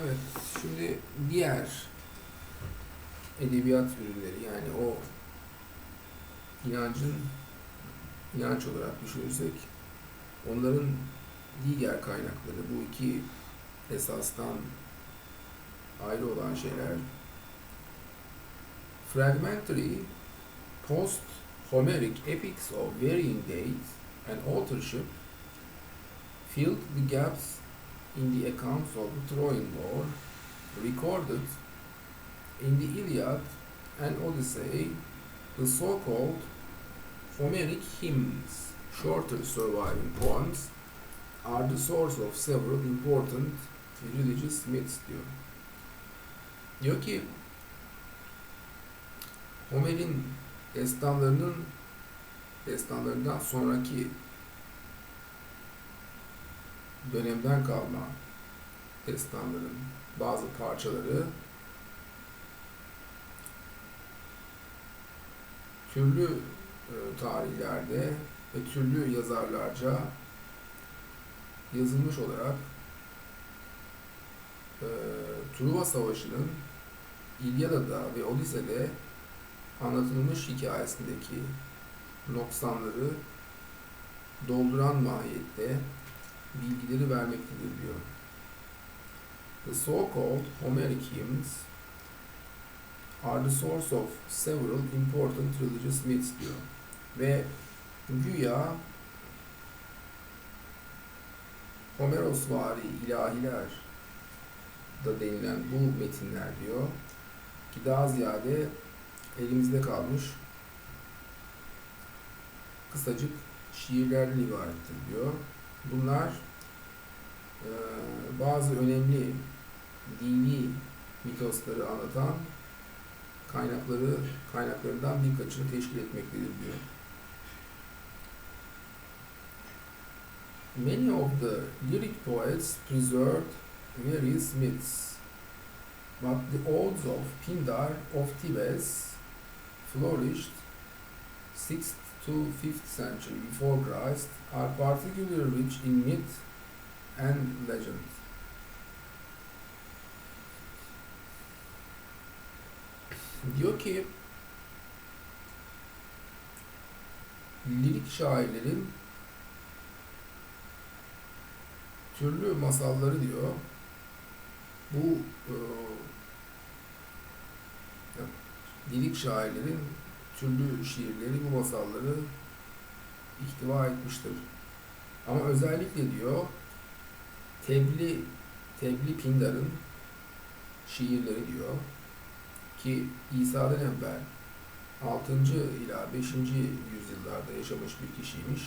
Evet, şimdi diğer edebiyat ürünleri yani o inancın inanç olarak düşünürsek onların diğer kaynakları bu iki esastan ayrı olan şeyler fragmentary post-Homeric epics of varying dates and authorship filled the gaps in the accounts of Trojan War recorded in the Iliad and Odyssey, the so-called Homeric hymns, shorter surviving poems, are the source of several important religious myths diyor. Diyor ki Homer'in destanlarının destanlarından sonraki dönemden kalma destanların bazı parçaları türlü e, tarihlerde ve türlü yazarlarca yazılmış olarak e, Truva Savaşı'nın İlyada'da ve Odise'de anlatılmış hikayesindeki noksanları dolduran mahiyette bilgileri vermektedir diyor. The so-called Homeric hymns are the source of several important religious myths diyor. Ve güya Homerosvari ilahiler da denilen bu metinler diyor ki daha ziyade elimizde kalmış kısacık şiirlerden ibarettir diyor. Bunlar bazı önemli dini mitosları anlatan kaynakları kaynaklarından birkaçını teşkil etmektedir diyor. Many of the lyric poets preserved various myths, but the odes of Pindar of Thebes flourished 6th to 5th century before Christ are particularly rich in myth and legend. Diyor ki lirik şairlerin türlü masalları diyor bu e, lirik şairlerin türlü şiirleri bu masalları ihtiva etmiştir. Ama özellikle diyor Tebli Tebli Pindar'ın şiirleri diyor ki İsa'dan evvel 6. ila 5. yüzyıllarda yaşamış bir kişiymiş.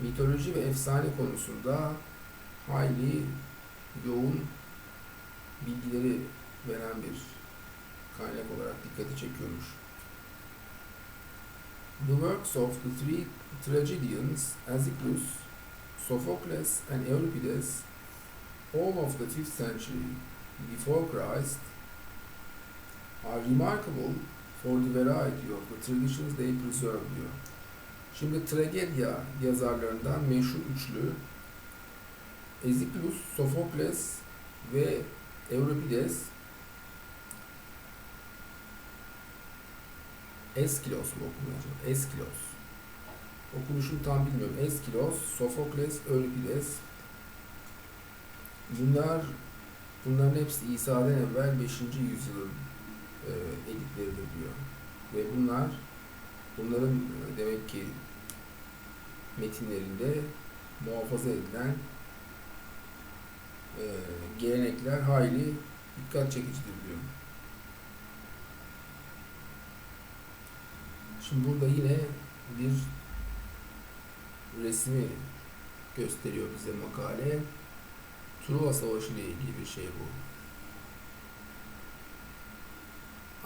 Mitoloji ve efsane konusunda hayli yoğun bilgileri veren bir kaynak olarak dikkati çekiyormuş. The works of the three tragedians, Aeschylus, Sophocles and Euripides, all of the 5th century before Christ, are remarkable for the variety of the traditions they preserve diyor. Şimdi tragedya yazarlarından meşhur üçlü Eziklus, Sophokles ve Euripides Eskilos mu okunuyor? Eskilos. Okunuşunu tam bilmiyorum. Eskilos, Sofokles, Euripides. Bunlar bunların hepsi İsa'dan evvel 5. yüzyılın e, editleridir diyor. Ve bunlar bunların e, demek ki metinlerinde muhafaza edilen e, gelenekler hayli dikkat çekicidir diyor. Şimdi burada yine bir resmi gösteriyor bize makale. Truva Savaşı ile ilgili bir şey bu.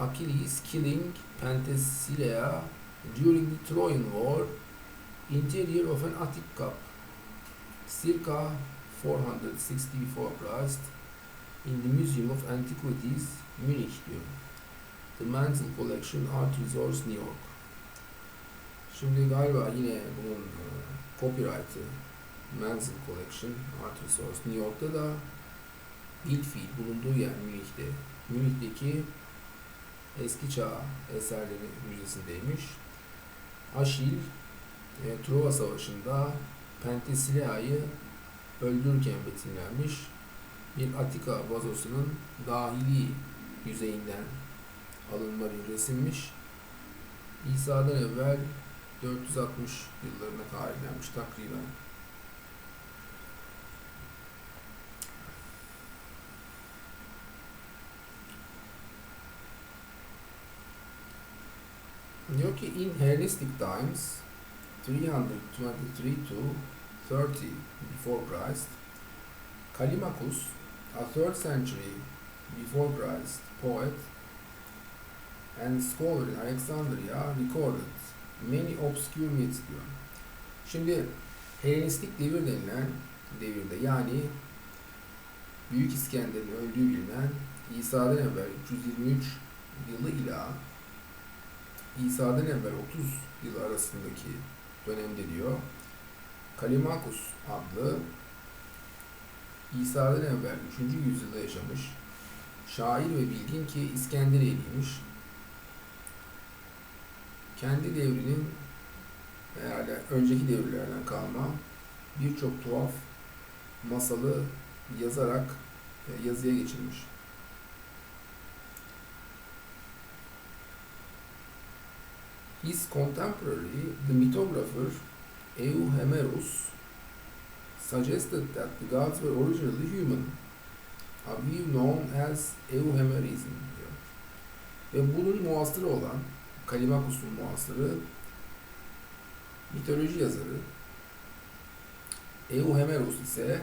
Achilles killing Penthesilea during the Trojan War, interior of an Attic cup, circa 460 before Christ, in the Museum of Antiquities, Munich diyor. The Mansell Collection, Art Resource, New York. Şimdi galiba yine bunun e, copyright'ı Menzel Collection Art Resource New York'ta da Guildfield bulunduğu yer Münih'te. Münih'teki eski çağ eserleri müzesindeymiş. Aşil e, Truva Savaşı'nda Penthesilea'yı öldürürken betimlenmiş bir Atika vazosunun dahili yüzeyinden alınma bir resimmiş. İsa'dan evvel 460 yıllarına tarihlenmiş takriben. Diyor ki in Hellenistic times 323 to 30 before Christ Callimachus, a 3rd century before Christ poet and scholar in Alexandria recorded many obscure myths diyor. Şimdi Helenistik devir denilen devirde yani Büyük İskender'in öldüğü bilinen İsa'dan evvel 323 yılı ila İsa'dan evvel 30 yıl arasındaki dönemde diyor Kalimakus adlı İsa'dan evvel 3. yüzyılda yaşamış şair ve bilgin ki İskenderiyeliymiş. Kendi devrinin yani önceki devirlerden kalma birçok tuhaf masalı yazarak e, yazıya geçirmiş. His contemporary, the mythographer Euhemerus, suggested that the gods were originally human, a view known as Euhemerism diyor. Ve bunun muhasırı olan Kalimakus'un muhasırı mitoloji yazarı Euhemerus ise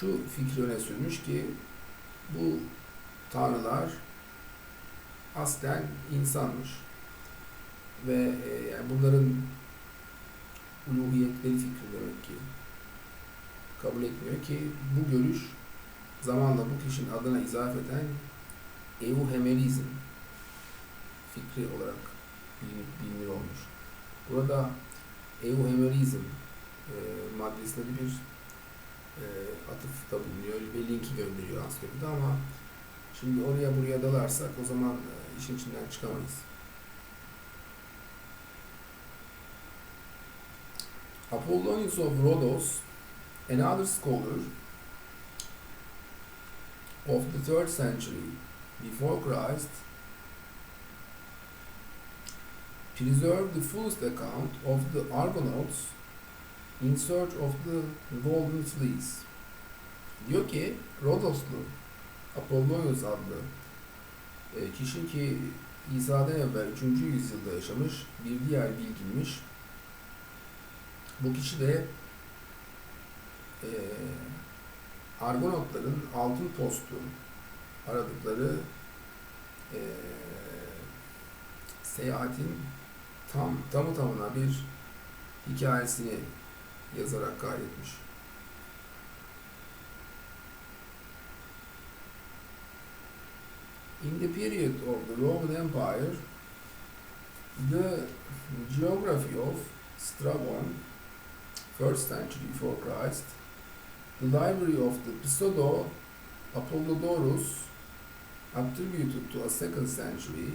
şu fikri öne sürmüş ki bu tanrılar aslen insanmış ve e, yani bunların uluhiyetleri fikri demek ki kabul etmiyor ki bu görüş zamanla bu kişinin adına izafeten Euhemerizm fikri olarak bilinir, bilinir olmuş. Burada Euhemerizm e, maddesinde bir e, atıfta bulunuyor ve linki gönderiyor Ansiklopedide ama şimdi oraya buraya dalarsak o zaman e, işin içinden çıkamayız. Apollonius of Rhodos, another scholar of the third century before Christ, preserved the fullest account of the Argonauts in search of the Golden Fleece. Diyor ki Rodoslu Apollonius adlı e, kişi ki İsa'dan evvel 3. yüzyılda yaşamış bir diğer bilginmiş. Bu kişi de e, Argonotların altın postu aradıkları e, seyahatin tam tamı tamına bir hikayesini yazarak kaydetmiş. In the period of the Roman Empire, the geography of Strabon, first century before Christ, the library of the Pseudo Apollodorus, attributed to a second century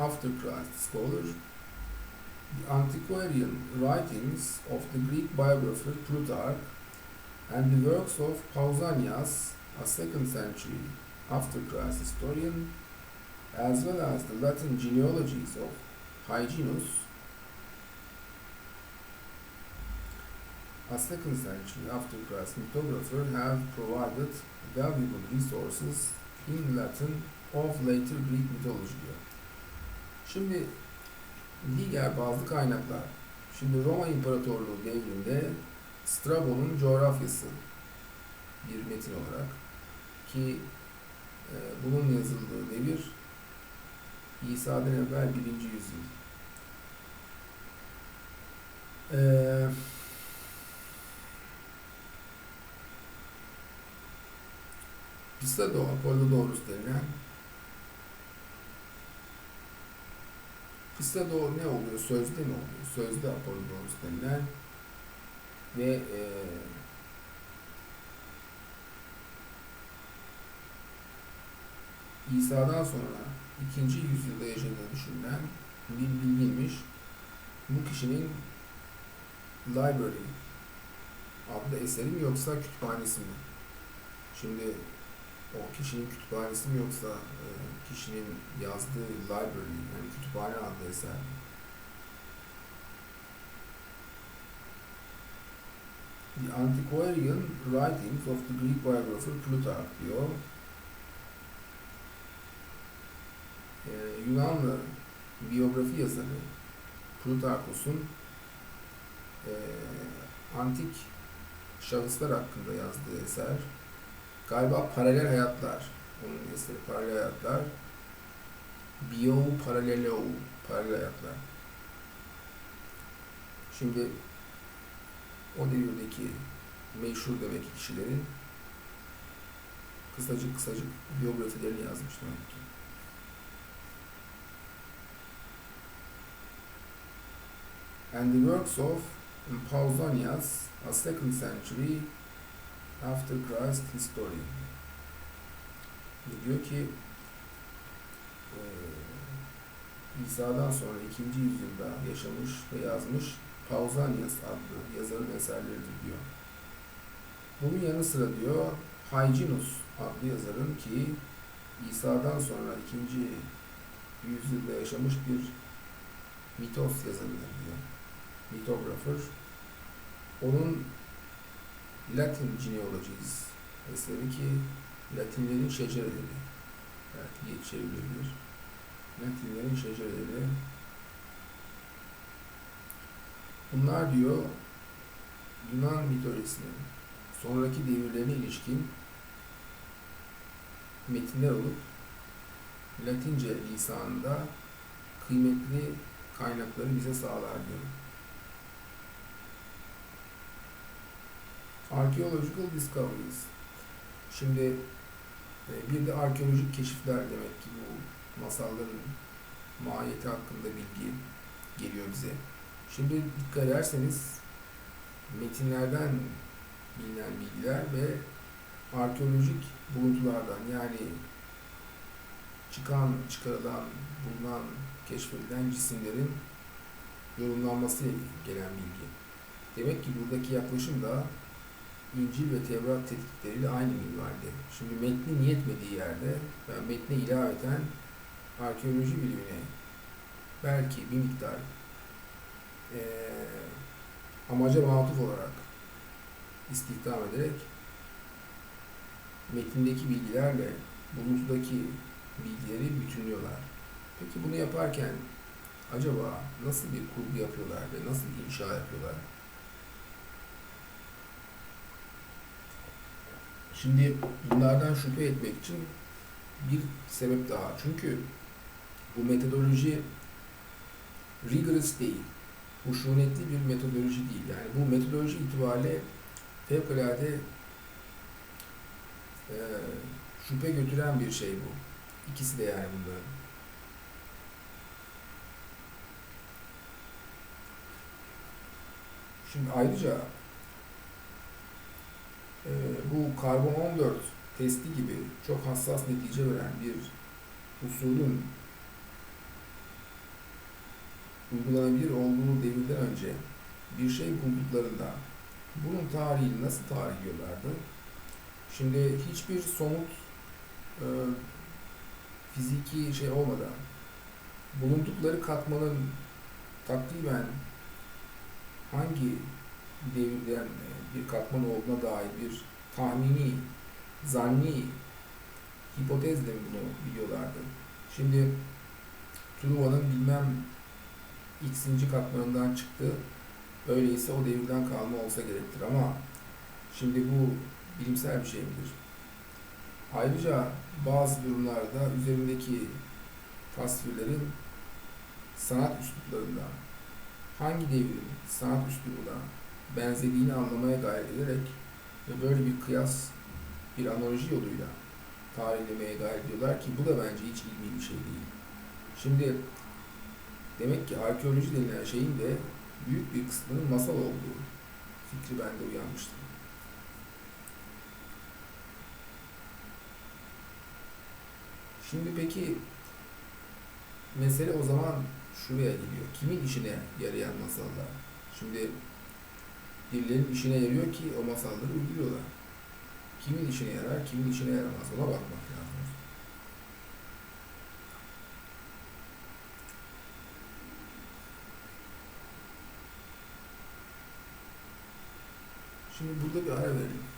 after Christ scholar, the antiquarian writings of the Greek biographer Plutarch, and the works of Pausanias, a second century after Christ historian, as well as the Latin genealogies of Hyginus, a second century after Christ mythographer, have provided valuable resources in Latin of later Greek mythology. Şimdi diğer bazı kaynaklar. Şimdi Roma İmparatorluğu devrinde Strabon'un coğrafyası bir metin olarak ki e, bunun yazıldığı devir İsa'dan evvel 1. yüzyıl. Eee Pseudo Apollodorus denilen Kısa o ne oluyor? Sözde mi oluyor? Sözde Apollodorus denilen ve e, İsa'dan sonra ikinci yüzyılda yaşadığı düşünülen bir bilginmiş. Bu kişinin library adlı eseri mi yoksa kütüphanesi mi? Şimdi o kişinin kütüphanesi mi yoksa e, kişinin yazdığı library yani kütüphane adlı eser? The Antiquarian Writings of the Greek Biographer Plutarch diyor. Ee, Yunanlı biyografi yazarı Plutarkos'un e, antik şahıslar hakkında yazdığı eser galiba Paralel Hayatlar. Onun eseri Paralel Hayatlar. Bio Paralelo Paralel Hayatlar. Şimdi o devirdeki meşhur demek ki kişilerin kısacık kısacık biyografilerini yazmış demek ki. And the works of Pausanias, a second century after Christ historian. Diyor ki eee, İsa'dan sonra ikinci yüzyılda yaşamış ve yazmış Pausanias adlı yazarın eserleridir diyor. Bunun yanı sıra diyor Hyginus adlı yazarın ki İsa'dan sonra ikinci yüzyılda yaşamış bir mitos yazarıdır diyor. Mitografer. Onun Latin Genealogies eseri ki Latinlerin şecereleri belki diye çevrilebilir. Latinlerin şecereleri Bunlar diyor Yunan mitolojisinin sonraki devirlerine ilişkin metinler olup Latince lisanında kıymetli kaynakları bize sağlar diyor. Archaeological discoveries. Şimdi e, bir de arkeolojik keşifler demek ki bu masalların mahiyeti hakkında bilgi geliyor bize. Şimdi dikkat ederseniz metinlerden bilinen bilgiler ve arkeolojik buluntulardan yani çıkan, çıkarılan, bulunan, keşfedilen cisimlerin yorumlanması gelen bilgi. Demek ki buradaki yaklaşım da İncil ve Tevrat tetkikleriyle aynı minvalde. Şimdi metnin yetmediği yerde ben metne ilaveten arkeoloji bilimine belki bir miktar eee amaca matuf olarak istihdam ederek metindeki bilgilerle buluntudaki bilgileri bütünlüyorlar. Peki bunu yaparken acaba nasıl bir kurgu yapıyorlar ve nasıl inşa yapıyorlar? Şimdi bunlardan şüphe etmek için bir sebep daha. Çünkü bu metodoloji rigorous değil. Huşunetli bir metodoloji değil. Yani bu metodoloji itibariyle fevkalade e, şüphe götüren bir şey bu. İkisi de yani bunların. Şimdi ayrıca e, bu karbon 14 testi gibi çok hassas netice veren bir usulün uygulanabilir olduğu devirden önce bir şey bulduklarında bunun tarihini nasıl tarihliyorlardı? Şimdi hiçbir somut e, fiziki şey olmadan bulundukları katmanın takriben hangi devirden e, bir katman olduğuna dair bir tahmini, zanni hipotezle bunu biliyorlardı? Şimdi Truva'nın bilmem x'inci katmanından çıktı. Öyleyse o devirden kalma olsa gerektir ama şimdi bu bilimsel bir şey midir? Ayrıca bazı durumlarda üzerindeki tasvirlerin sanat üsluplarından hangi devrin sanat üslubuna benzediğini anlamaya gayret ederek ve böyle bir kıyas, bir analoji yoluyla tarihlemeye gayret ediyorlar ki bu da bence hiç ilmi bir şey değil. Şimdi Demek ki arkeoloji denilen şeyin de büyük bir kısmının masal olduğu fikri bende uyanmıştı. Şimdi peki mesele o zaman şuraya geliyor. Kimin işine yarayan masallar? Şimdi birilerinin işine yarıyor ki o masalları uyduruyorlar. Kimin işine yarar, kimin işine yaramaz ona bakmak lazım. Şimdi burada bir ara verelim.